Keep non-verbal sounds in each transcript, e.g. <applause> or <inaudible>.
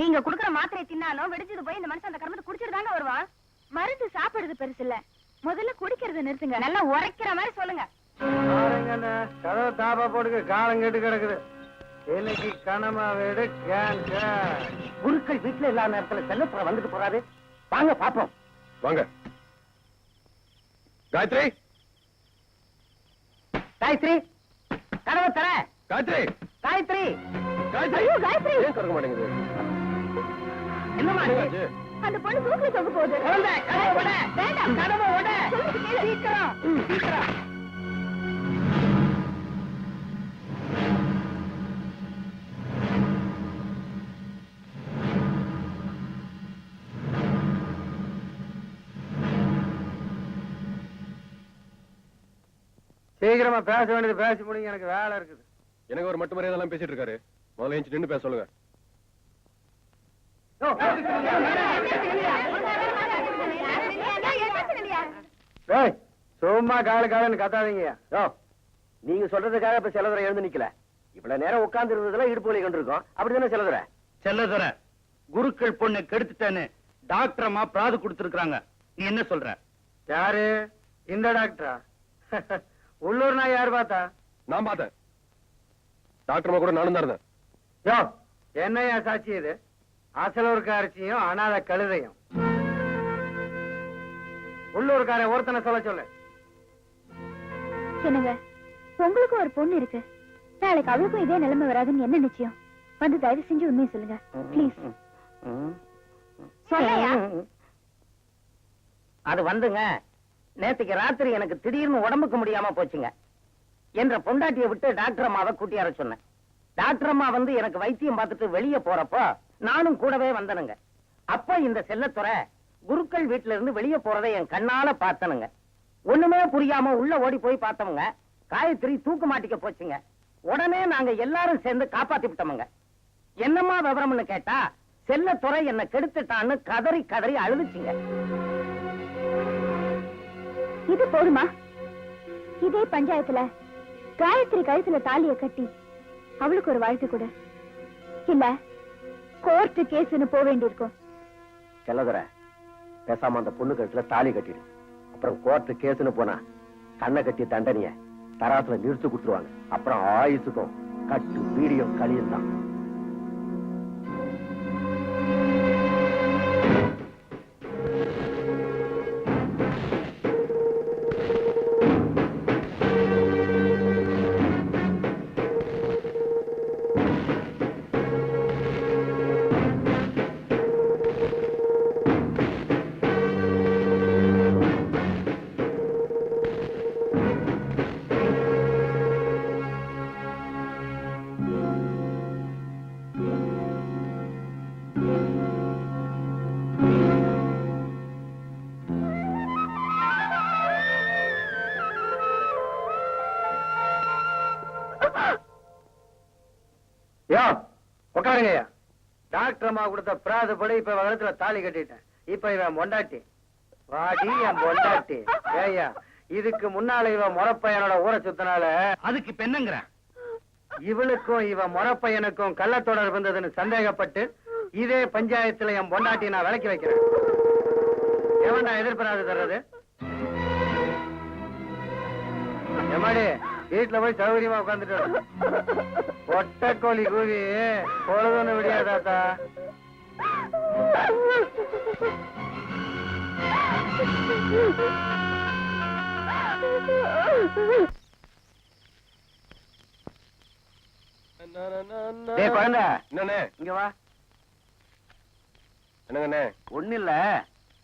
நீங்க குடுக்குற மாத்திரை தின்னாலும் வெடிச்சது போய் இந்த மனுஷன் அந்த கருமத்தை குடிச்சிட்டு தாங்க வருவான் மருந்து சாப்பிடுறது பெருசு இல்ல. முதல்ல குடிக்கிறத நிறுத்துங்க. நல்லா உரைக்கிற மாதிரி சொல்லுங்க. கதவை தாப்பா போட்டுக்க காலம் கெட்டு கிடக்குது. இன்னைக்கு கனமா வீடு கேன்சர் குருக்கள் வீட்டுல இல்லாத நேரத்துல செல்லப்புற வந்துட்டு போறாரு. வாங்க பாப்போம். வாங்க. காயத்ரி? காயத்ரி கதவை தர. காயத்ரி? காயத்ரி. காயத்ரி? ஐயோ, காயத்ரி! ஏன் திறக்க மாட்டேங்குது? என்னாச்சு? அந்த பொண்ணு தூக்கில தொங்க போகுது. வேண்டாம் கதவை உட. சீக்கிரம் சீக்கிரம். சீக்கிரமா பேச வேண்டியது பேசி முடிங்க. எனக்கு வேலை இருக்குது. எனக்கு ஒரு மட்டும் மரியாதை பேசிட்டு இருக்காரு. முதல்ல நின்னு பேச சொல்லுங்க. சும்மா காலு காலுன்னு கத்தாதீங்க. யோ, நீங்க சொல்றதுக்காக இப்ப செலவரை எழுந்து நிக்கல. இவ்வளவு நேரம் உட்கார்ந்து இருந்ததுல இடுப்பு வலி கொண்டிருக்கோம். அப்படிதானே செலவரை செல்லதுர குருக்கள் பொண்ணு கெடுத்துட்டேன்னு டாக்டர் அம்மா பிராது கொடுத்திருக்காங்க நீ என்ன சொல்ற? யாரு? இந்த டாக்டரா? உள்ளூர் நான் யார் பார்த்தா? நான் பார்த்தேன். டாக்டர் அம்மா கூட நானும் தான் இருந்தேன். யோ என்னையா சாட்சி இது? அசலூர்காரச்சியும் அனாத கழுதையும். உள்ளூர்கார ஒருத்தனை சொல்ல சொல்லு. என்னங்க? உங்களுக்கு ஒரு பொண்ணு இருக்கு. நாளைக்கு அவளுக்கும் இதே நிலைமை வராதுன்னு என்ன நிச்சயம்? வந்து தயவு செஞ்சு உண்மையை சொல்லுங்க. ப்ளீஸ் சொல்லையா? அது வந்துங்க. நேத்துக்கு ராத்திரி எனக்கு திடீர்னு உடம்புக்கு முடியாம போச்சுங்க. என்ற பொண்டாட்டியை விட்டு டாக்டர் அம்மாவை கூட்டியார சொன்னேன். டாக்டர் அம்மா வந்து எனக்கு வைத்தியம் பார்த்துட்டு வெளியே போறப்போ நானும் கூடவே வந்தனுங்க. அப்ப இந்த செல்லத்துறை குருக்கள் வீட்டுல இருந்து வெளியே போறதை என் கண்ணால பார்த்தனுங்க. ஒண்ணுமே புரியாம உள்ள ஓடி போய் பார்த்தவங்க காயத்ரி தூக்கு மாட்டிக்க போச்சுங்க. உடனே நாங்க எல்லாரும் சேர்ந்து காப்பாத்தி விட்டோமுங்க. என்னம்மா விவரம்னு கேட்டா செல்லத்துறை என்ன கெடுத்துட்டான்னு கதறி கதறி அழுதுச்சுங்க. இது போதுமா? இதே பஞ்சாயத்துல காயத்ரி கழுத்துல தாலிய கட்டி அவளுக்கு ஒரு வாழ்க்கை கூட. இல்ல கோர்ட்டு கேஸ்னு போக வேண்டியிருக்கும். செல்லதுரை பேசாம அந்த பொண்ணு கட்டுல தாலி கட்டிடு. அப்புறம் கோர்ட்டு கேஸ்னு போனா கண்ணை கட்டி தண்டனைய தராசுல நிறுத்து கொடுத்துருவாங்க. அப்புறம் ஆயுசுக்கும் கட்டு வீடியம் களியும் தான் யோ உட்காருங்கய்யா டாக்டர் அம்மா கொடுத்த பிராது படி இப்ப வகத்துல தாலி கட்டிட்டேன். இப்ப இவன் பொண்டாட்டி. வாடி என் பொண்டாட்டி. ஏய்யா இதுக்கு முன்னால இவன் முறப்பையனோட ஊரை சுத்தினால அதுக்கு இப்ப என்னங்கிற? இவளுக்கும் இவன் முறப்பையனுக்கும் கள்ளத்தொடர் இருந்ததுன்னு சந்தேகப்பட்டு இதே பஞ்சாயத்துல என் பொண்டாட்டி நான் விலக்கி வைக்கிறேன். எவன்டா எதிர்பாராது தர்றது எம்மாடி? வீட்டுல போய் சௌகரியமா உட்காந்துட்டு ஒட்டக்கோழி கூவி பொழுதுன்னு விடியாதாத்தா டேய் குழந்தை. இங்க வா. என்னங்கண்ணே? ஒண்ணு இல்ல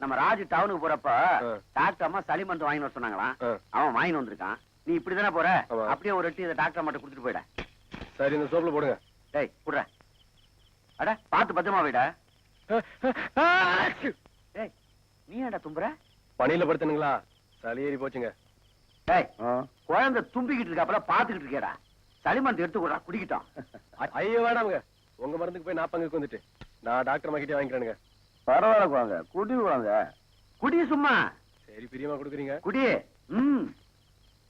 நம்ம ராஜு டவுனுக்கு போறப்ப. டாக்டர் அம்மா சளி மருந்து வாங்கிட்டு வர சொன்னாங்களாம். அவன் வாங்கிட்டு வந்திருக்கான். நீ இப்படிதானே போற? ஆமா. அப்படியே ஒரு எட்டி இதை டாக்டர் மட்டும் கொடுத்துட்டு போயிட. சரி இந்த சோப்புல போடுங்க. டேய் குடுற. அட பாத்து பத்திரமா போயிட. டேய் நீ ஏன்டா தும்புற? பனியில படுத்துனுங்களா? சளி ஏறி போச்சுங்க. டேய் குழந்தை தும்பிக்கிட்டு இருக்காப்பல பாத்துக்கிட்டு இருக்கேடா சளி மருந்து எடுத்து கொடுறா குடிக்கிட்டோம். ஐயோ வேணாமுங்க உங்க மருந்துக்கு போய் நான் பங்குக்கு வந்துட்டு நான் டாக்டர் மகிட்டே வாங்கிக்கிறேனுங்க. பரவாயில்ல குழந்தை குடி குழந்தை. குடி சும்மா. சரி பிரியமா கொடுக்குறீங்க. குடி. ம்.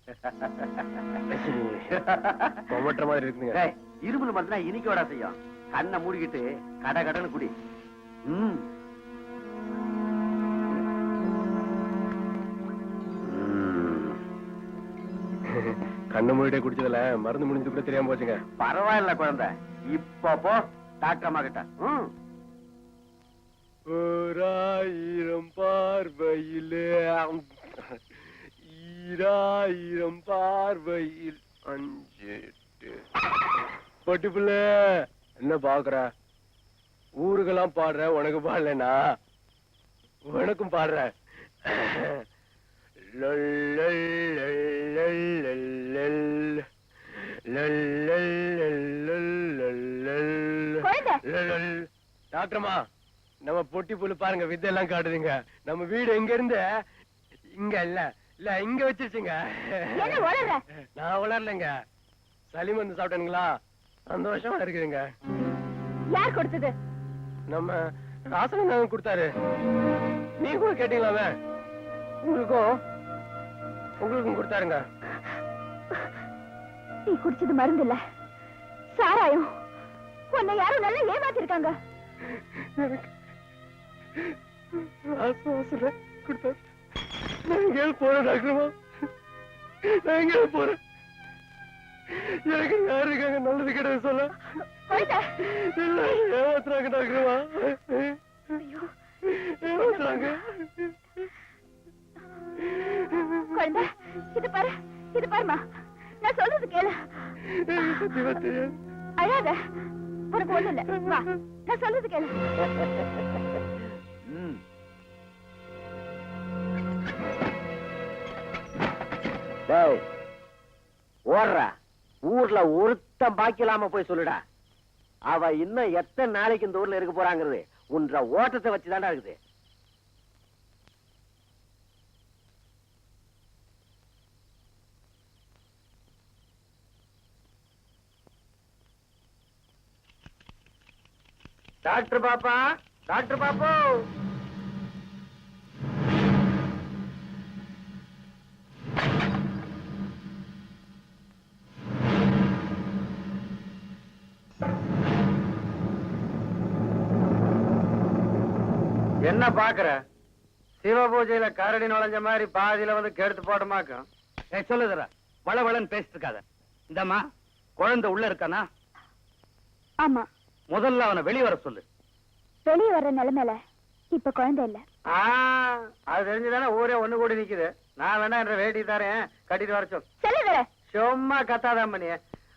<laughs> கொமட்டுற மாதிரி இருக்குங்க டேய், இருமல் மருந்துனா இனிக்க விடா செய்யும். கண்ணை மூடிக்கிட்டு கட கடன்னு குடி. ம். <laughs> கண்ணு மூடிட்டே குடிச்சதுல மருந்து முடிஞ்சது கூட தெரியாம போச்சுங்க. பரவாயில்ல குழந்தை. இப்ப போ டாக்டர் அம்மா கிட்ட. ம். ஓராயிரம் பார்வையிலே ஈராயிரம் பார்வையில். அஞ்சு பட்டுப்புல என்ன பாக்குற? ஊருக்கெல்லாம் பாடுற உனக்கு பாடலனா? உனக்கும் பாடுற. டாக்டர்மா நம்ம பொட்டி புல்லு பாருங்க வித்தை எல்லாம் காட்டுதுங்க. நம்ம வீடு எங்க இருந்து? இங்க இல்ல. இல்ல இங்க வச்சிருச்சுங்க. நான் வளரலைங்க சளி மருந்து சாப்பிட்டேனுங்களா? சந்தோஷமா இருக்குதுங்க. யார் கொடுத்தது? நம்ம ராசனம் தாங்க கொடுத்தாரு. நீங்க கூட கேட்டீங்களாமே? உங்களுக்கும் உங்களுக்கும் கொடுத்தாருங்க. நீ குடிச்சது மருந்து இல்ல. சாராயம். உன்னை யாரும் நல்லா ஏமாத்திருக்காங்க. கொடுத்தாரு. நான் எங்கேயாவது போறேன் டாக்டர்மா நான் எங்கேயாவது போறேன். எனக்கு யாரு இருக்காங்க நல்லது கிடையாது சொல்ல. இல்ல ஏமாத்துறாங்க டாக்டர்மா ஏமாத்துறாங்க. குழந்தை இது பாரு இது பாருமா நான் சொல்றது கேளு. சத்தியமா தெரியாது. அழாத. உனக்கு ஒண்ணு இல்ல. வா. நான் சொல்றது கேளு. டேய் ஓடுறா. ஊர்ல ஒருத்தன் பாக்கிலாம போய் சொல்லுடா. அவ இன்னும் எத்தனை நாளைக்கு இந்த ஊர்ல இருக்க போறாங்கிறது உன்ற ஓட்டத்தை வச்சுதான்டா இருக்குது. டாக்டர் பாப்பா டாக்டர் பாப்பா. என்ன பாக்குற? சிவ பூஜையில கரடி நுழைஞ்ச மாதிரி பாதியில வந்து கெடுத்து போட்டமாக்கும் சொல்லுதுற வள வளன்னு பேசிட்டு இருக்காத இந்தம்மா குழந்தை உள்ள இருக்கானா? ஆமா. முதல்ல அவனை வெளிய வர சொல்லு. வெளியே வர்ற நிலைமையில இப்ப குழந்தை இல்ல. அது தெரிஞ்சுதானே ஊரே ஒண்ணு கூடி நிக்குது. நான் வேணா என்ற வேட்டி தரேன். கட்டிட்டு வர சொல் சொல்லுதர சும்மா கத்தாதான் பண்ணி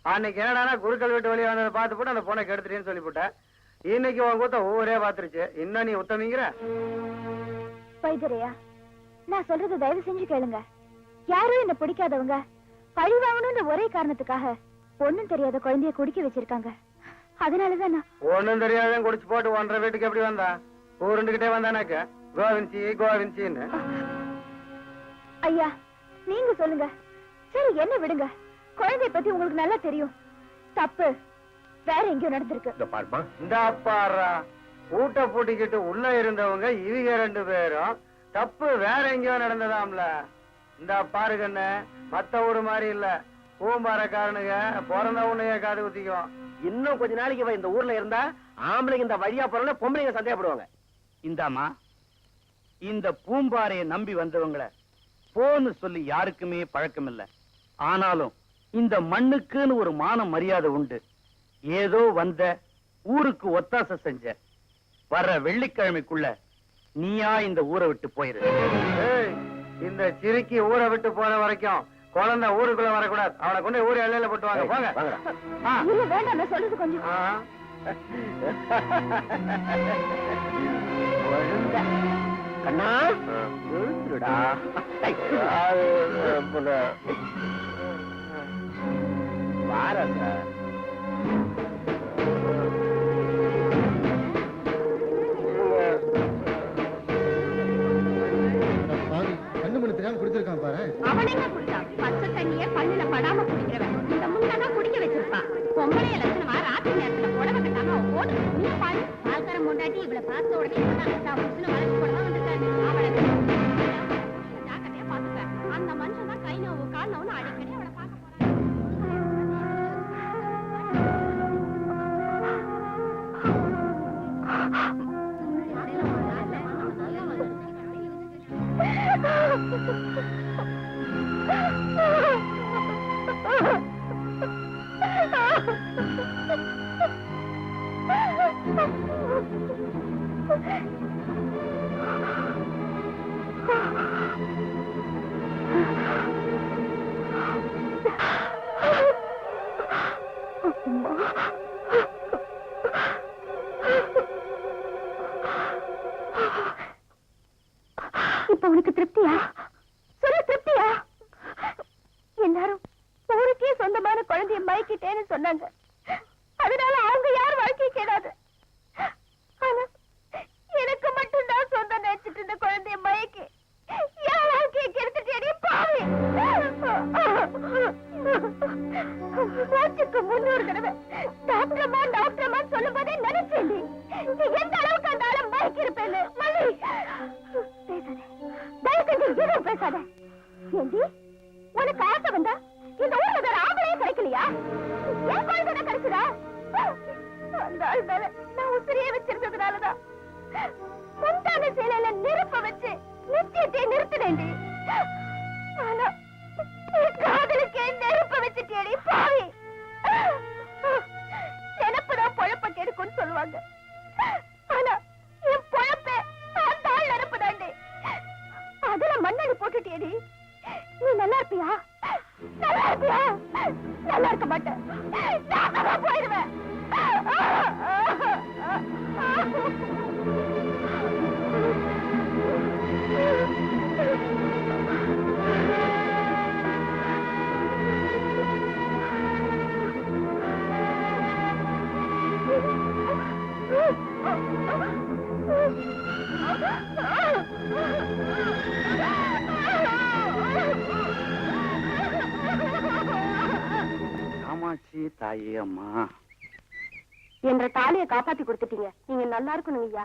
அன்னைக்கு என்னடானா குருக்கள் வீட்டு வெளியே வந்ததை பார்த்து போட்டு அந்த பொண்ணை கெடுத்துட்டேன்னு சொல்லிவிட்டேன் இன்னைக்கு உன் கூத்த ஊரே பாத்துருச்சு இன்னும் நீ உத்தமிங்கிற? வைத்தியரையா நான் சொல்றது தயவு செஞ்சு கேளுங்க. யாரும் என்ன பிடிக்காதவங்க. பழி வாங்கணும்ன்ற ஒரே காரணத்துக்காக ஒண்ணும் தெரியாத குழந்தைய குடிக்க வச்சிருக்காங்க. அதனாலதான் நான் ஒண்ணும் தெரியாதான் குடிச்சு போட்டு ஒன்றரை வீட்டுக்கு எப்படி வந்தா? ஊருண்டுகிட்டே வந்தானாக்க? கோவின்சி கோவின்சின்னு ஐயா நீங்க சொல்லுங்க. சரி என்ன விடுங்க. குழந்தைய பத்தி உங்களுக்கு நல்லா தெரியும். தப்பு. வேற எங்கேயோ நடந்திருக்கு. இந்த பாருமா இந்த அப்பாரா ஊட்ட பூட்டிக்கிட்டு உள்ள இருந்தவங்க இவங்க ரெண்டு பேரும். தப்பு வேற எங்கேயோ நடந்ததாம்ல. இந்த பாருகண்ணு மத்த ஊரு மாதிரி இல்ல. பூம்பாரக்காரனுங்க பிறந்த உன்னைய காது குத்திக்கும். இன்னும் கொஞ்ச நாளைக்கு இவ இந்த ஊர்ல இருந்தா ஆம்பளைங்க இந்த வழியா போறல பொம்பளைங்க சந்தேகப்படுவாங்க. இந்தாம்மா. இந்த பூம்பாறையை நம்பி வந்தவங்கள போன்னு சொல்லி யாருக்குமே பழக்கம் இல்ல ஆனாலும் இந்த மண்ணுக்குன்னு ஒரு மான மரியாதை உண்டு. ஏதோ வந்த ஊருக்கு ஒத்தாசை செஞ்ச. வர்ற வெள்ளிக்கிழமைக்குள்ள நீயா இந்த ஊரை விட்டு போயிரு. இந்த சிறுக்கி ஊரை விட்டு போற வரைக்கும் குழந்தை ஊருக்குள்ள வரக்கூடாது. அவனை கொண்டு ஊர் எல்லையில போட்டு வாங்க. போங்க வேண்டாம் நான் சொல்றது கொஞ்சம். கண்ணா வாரங்க அவனைங்க குடிச்சான் பச்சை தண்ணிய பல்லுல படாம குடிக்கிறவன். இந்த முண்டனா குடிக்க வச்சிருப்பான். பொம்பளைய லட்சணமா ராத்திரி நேரத்துல புடவை கட்டாம போட்டு நீ பாரு பால்கார முண்டாட்டி இவளை பார்த்த உடனே பேசாத பேசாத. ஏண்டி? உனக்கு ஆசை வந்தா இந்த ஊர்ல வேற ஆம்பளையே கிடைக்கலையா? என் குழந்தை கிடைச்சதா? அந்த ஆள் மேல நான் உசிரியே வச்சிருந்ததுனாலதான். முந்தான சேலையில நெருப்ப வச்சு நிச்சயத்தை நிறுத்தினேன்டி. ஆனா காதலுக்கே நெருப்ப வச்சுட்டேடி பாவி. நினப்புதான் பொழப்ப கெடுக்கும்னு சொல்லுவாங்க. மண்ணடி நீ நல்லா இருப்பியா நல்லா இருப்பியா நல்லா இருக்க மாட்டேன் நாசமா போயிடுவேன் காமாட்சி தாயே அம்மா. என்ற தாலியை காப்பாத்தி கொடுத்துட்டீங்க. நீங்க நல்லா இருக்கணும் ஐயா.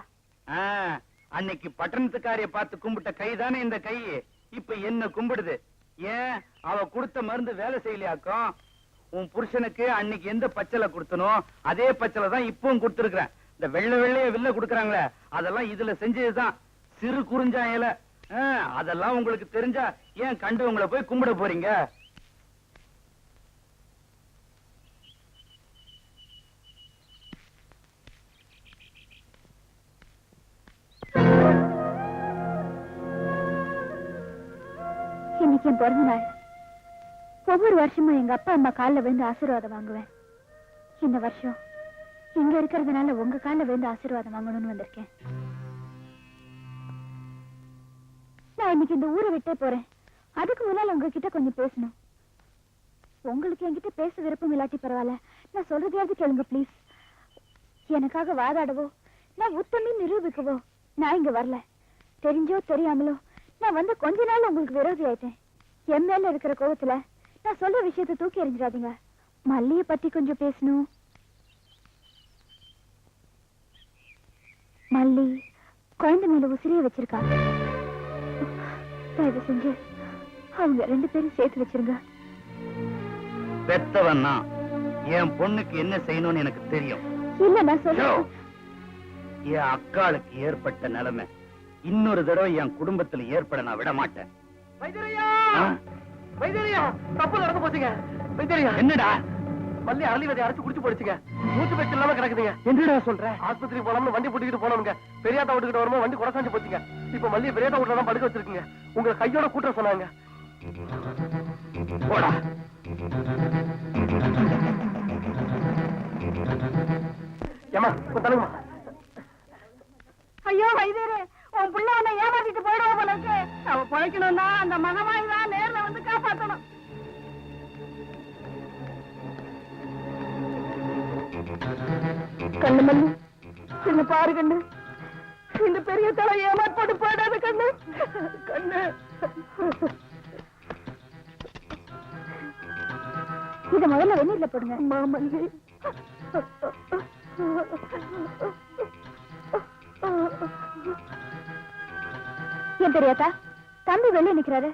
அன்னைக்கு பட்டணத்துக்காரிய பார்த்து கும்பிட்ட கை தானே இந்த கை. இப்ப என்ன கும்பிடுது? ஏன்? அவ கொடுத்த மருந்து வேலை செய்யலையாக்கும் உன் புருஷனுக்கு அன்னைக்கு எந்த பச்சலை கொடுத்தனோ அதே பச்சலை தான் இப்பவும் கொடுத்துருக்கேன் இந்த வெள்ளை வெள்ளைய வில்ல கொடுக்கறாங்களே அதெல்லாம் இதுல செஞ்சதுதான். சிறு குறிஞ்சா இலை. அதெல்லாம் உங்களுக்கு தெரிஞ்சா ஏன் கண்டு உங்களை போய் கும்பிட போறீங்க? இன்னைக்கு என் பிறந்த நாள். ஒவ்வொரு வருஷமும் எங்க அப்பா அம்மா காலில் விழுந்து ஆசீர்வாதம் வாங்குவேன். இந்த வருஷம் இங்க இருக்கிறதுனால உங்க காலில் விழுந்து ஆசீர்வாதம் வாங்கணும்னு வந்திருக்கேன். நான் இன்னைக்கு இந்த ஊரை விட்டே போறேன். அதுக்கு முன்னால் உங்ககிட்ட கொஞ்சம் பேசணும். உங்களுக்கு என்கிட்ட பேச விருப்பம் இல்லாட்டி பரவாயில்ல. நான் சொல்றதையாவது கேளுங்க ப்ளீஸ் எனக்காக வாதாடவோ நான் உத்தமி நிரூபிக்கவோ நான் இங்க வரல. தெரிஞ்சோ தெரியாமலோ நான் வந்து கொஞ்ச நாள் உங்களுக்கு விரோதி ஆயிட்டேன். என் மேல இருக்கிற கோவத்துல நான் சொல்ற விஷயத்தை தூக்கி எறிஞ்சிடாதீங்க. மல்லிய பத்தி கொஞ்சம் பேசணும். மல்லி குழந்தை மேல உசிரிய வச்சிருக்கா. தயவு செஞ்சு அவங்க ரெண்டு பேரும் சேர்த்து வச்சிருங்க. பெத்தவன் நான் என் பொண்ணுக்கு என்ன செய்யணும்னு எனக்கு தெரியும். இல்ல நான் சொல்றேன். என் அக்காளுக்கு ஏற்பட்ட நிலைமை. இன்னொரு தடவை என் குடும்பத்துல ஏற்பட நான் விட மாட்டேன் வைத்தியரையா? ஆ? வைத்தியரையா தப்பு நடந்து போச்சுங்க. வைத்தியரையா. என்னடா? மல்லி அரளி விதை அரைச்சு குடிச்சு போடுச்சுங்க மூச்சு பேச்சு இல்லாம கிடக்குதுங்க. என்னடா சொல்ற? ஆஸ்பத்திரி போனோம்னு வண்டி போட்டுக்கிட்டு போனோம்ங்க பெரியாத்தா வீட்டுக்கிட்ட வரும்போது வண்டி குடசாஞ்சு போச்சுங்க. இப்ப மல்லி பெரியாத்தா வீட்டுல தான் படுக்க வச்சிருக்குங்க. உங்க கையோட கூட்ட சொன்னாங்க. போடா. ஏமா தள்ளுங்கம்மா. ஐயோ வைத்தியரே. உன் புள்ள உன்னை ஏமாத்திட்டு போயிடுவா போல இருக்கு. அவ பிழைக்கணும்னா அந்த மகமாயி தான் நேர்ல வந்து காப்பாத்தணும். கண்ணு மல்லி என்ன பாரு கண்ணு. இந்த பெரிய தலை ஏமாற்பாடு போயிடாத கண்ணு. கண்ணு. இத முதல்ல வெந்நீர்ல போடுங்க. மாமல்லி. ஏன் தெரியாதா? தம்பி வெளியே நிக்கிறாரு.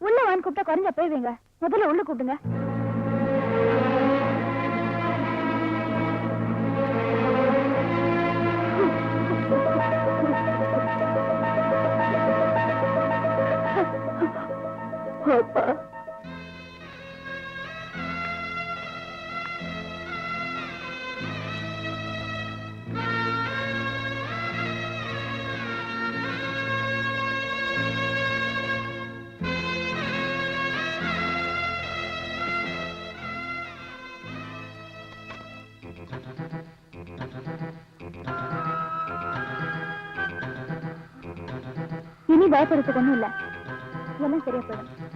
உள்ள வான் கூப்பிட்டா குறைஞ்சா போய்வீங்க முதல்ல உள்ள கூப்பிடுங்க. அப்பா. பயப்படுறதுக்கு ஒண்ணும் இல்ல. எல்லாம் சரியா போயிடும்.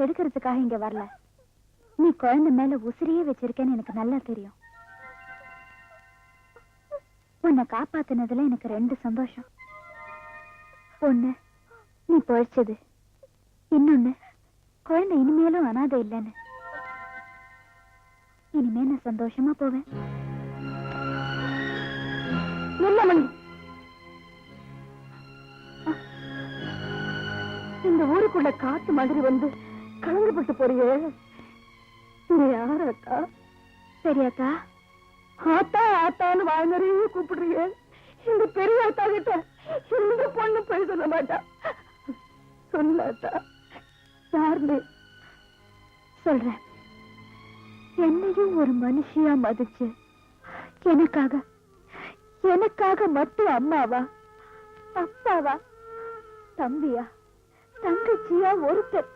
கெடுக்கிறதுக்காக இங்க வரல. நீ குழந்தை மேல உசிரியே வச்சிருக்கேன்னு எனக்கு நல்லா தெரியும். உன்னை காப்பாத்தினதுல எனக்கு ரெண்டு சந்தோஷம். ஒண்ணு நீ பொழைச்சது. இன்னொன்னு குழந்தை இனிமேலும் அனாதை இல்லைன்னு. இனிமே நான் சந்தோஷமா போவேன். இல்ல மல்லி இந்த ஊருக்குள்ள காத்து மாதிரி வந்து கலங்கப்பட்டு போறியே. நீ யார் அக்கா? பெரியாக்கா? ஆத்தா ஆத்தான்னு வாழ்ந்தறையே கூப்பிடுறியே. இந்த பெரிய அத்தா கிட்ட இந்த பொண்ணு போய் சொல்ல மாட்டா. சொல்லாத்தா யாருன்னு சொல்றேன். என்னையும் ஒரு மனுஷியா மதிச்சு எனக்காக எனக்காக மட்டும் அம்மாவா? அப்பாவா? தம்பியா? தங்கச்சியா? ஒருத்தர்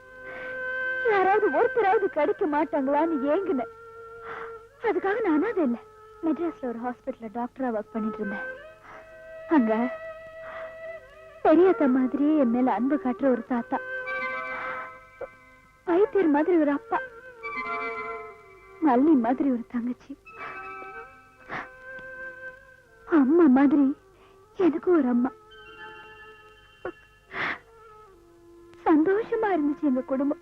யாராவது ஒருத்தராவது கிடைக்க மாட்டாங்களான்னு ஏங்குனேன். அதுக்காக நான் அனாதை இல்லை. மெட்ராஸ்ல ஒரு ஹாஸ்பிடல்ல டாக்டரா ஒர்க் பண்ணிட்டு இருந்தேன். அங்க பெரியத்த மாதிரியே என் மேல அன்பு காட்டுற ஒரு தாத்தா. வைத்தியர் மாதிரி ஒரு அப்பா. மல்லி மாதிரி ஒரு தங்கச்சி. அம்மா மாதிரி எனக்கு ஒரு அம்மா. சந்தோஷமா இருந்துச்சு எங்க குடும்பம்.